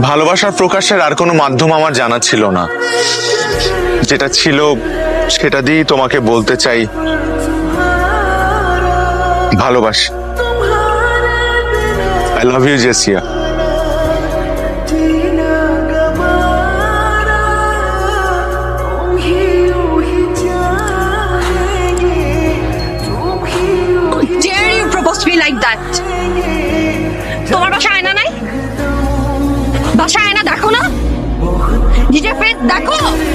ভালোবাসার প্রকাশের আর কোনো মাধ্যম আমার জানা ছিল না। যেটা ছিল, সেটা দিয়েই তোমাকে বলতে চাই। ভালোবাসি। আই লাভ ইউ জেসিয়া তোমার বাসায় আয়না না D'accord